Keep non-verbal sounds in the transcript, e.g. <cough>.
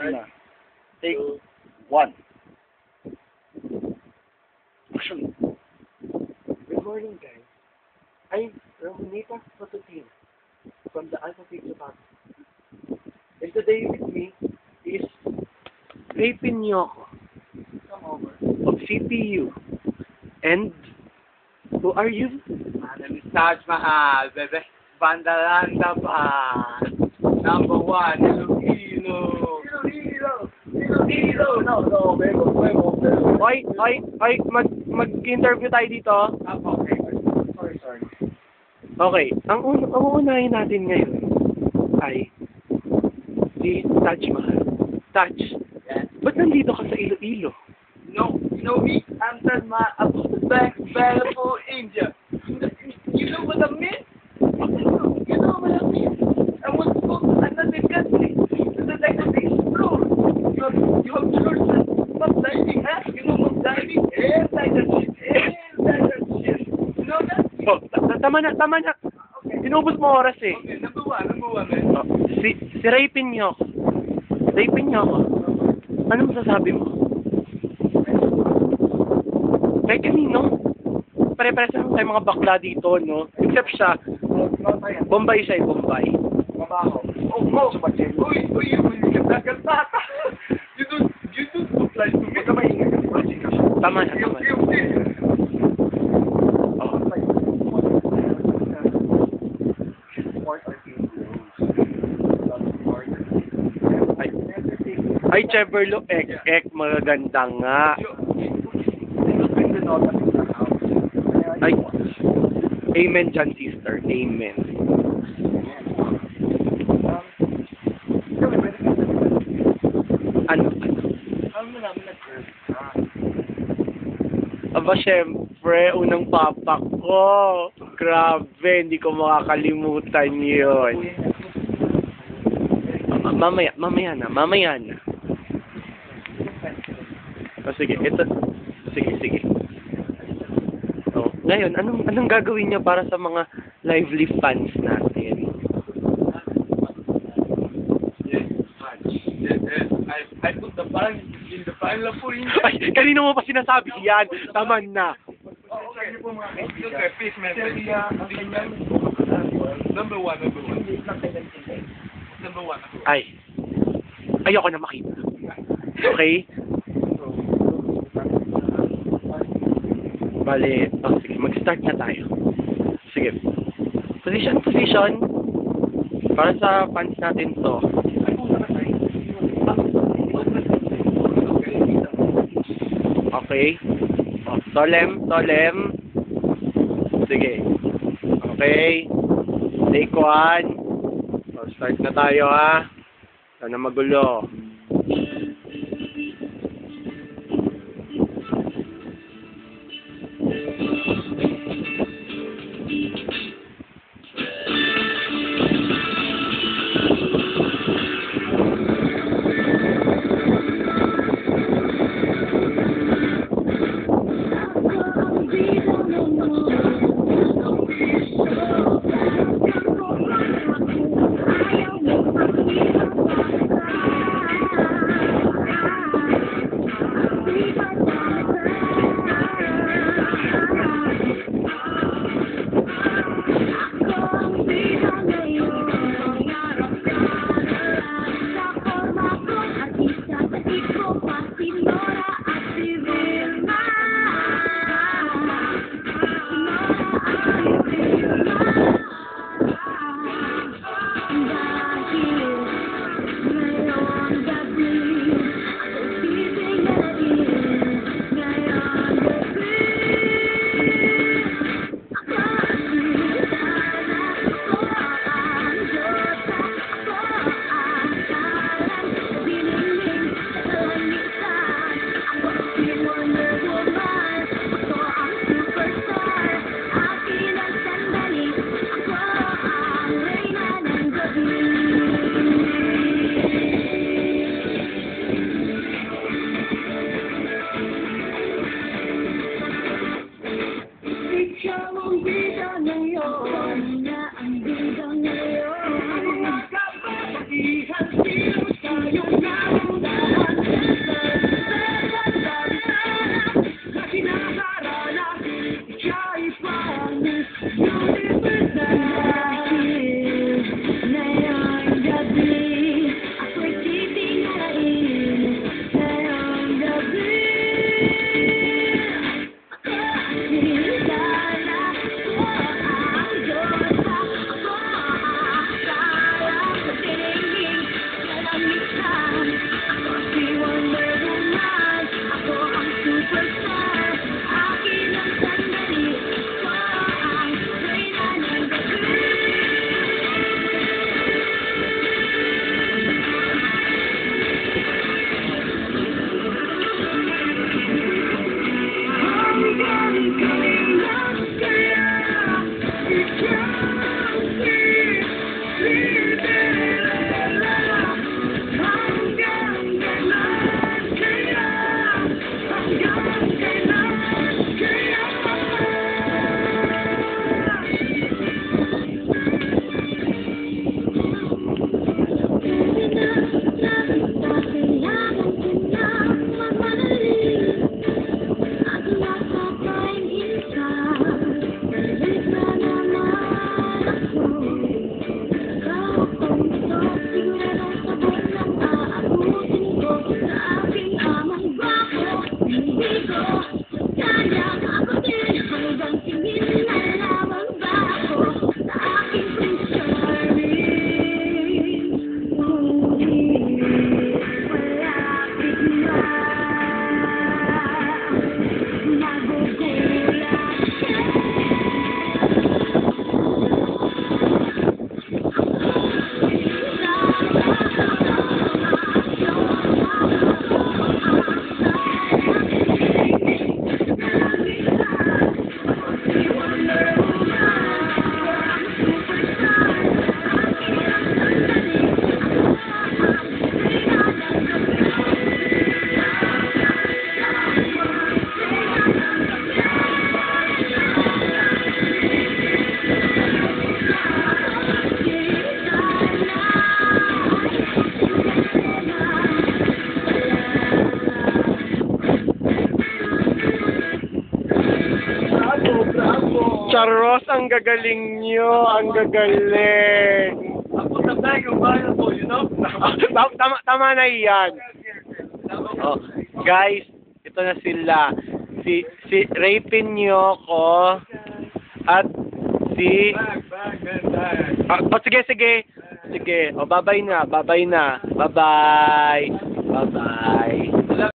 Na. Take one. Action. Good morning, guys. I'm Ramonita Patutin from the Alpha Pizza Box. And today with me is Ray Pinyoko of CPU. And who are you? My name is Taj Mahal, bebe. Bandalanda pa. Number one. Iloilo. No, no, bebo, bebo, bebo. Oy, oy, oy, mag, mag-interview tayo dito. Apo, okay. Sorry, sorry. Okay, ang, un ang uunahin natin ngayon ay si Taj Mahal. Taj, Yes. ba't nandito ka sa Iloilo? No, you know me, I'm Taj Mahal, I'm the best beautiful India. You know tama na, tama na. Inubos mo oras eh. Okay, number one, number one, man. Oh, si, si Ray Pinyoko. Ray Pinyoko. Ano masasabi mo? Kay kanino? Pare-pares lang tayo mga bakla dito, no? Except siya, Bombay siya eh, Bombay. Mabaho. Oh, oh. Uy, uy, uy, ganda-ganda ka. <laughs> You don't, you don't like to me. Tama na, tama na. Yung, yung, Oh. Ay, ay Cheverlo, ek, ek, magaganda nga. Ay, amen dyan, sister. Amen. Ano? Aba, syempre, unang papak ko. Grabe, hindi ko makakalimutan yun. Ma- mamaya, mamaya na, mamaya na. O, sige, ito. Sige, sige. Oh, ngayon, anong anong gagawin niyo para sa mga lively fans natin? I, put the bang in the bang la po in. Ay, kanino mo pa sinasabi yan? Tama na. Oh, okay. Number one, number one. Number. Ay, ayoko na makita. Okay? Bale, oh, sige, mag-start na tayo. Sige. Position, position. Para sa fans natin to. Okay? Oh, tolem, tolem. Sige. Okay. Take one. Oh, start na tayo ha. Sana magulo. Diyos, ang gagaling nyo, ang gagaling. Ako sa bag available, you know? <laughs> tama, tama, na yan. Oh, guys, ito na sila. Si si Ray Pinyoko at si ah, oh, sige sige. Sige. Oh, bye-bye na. Bye-bye na. Bye-bye. Bye-bye.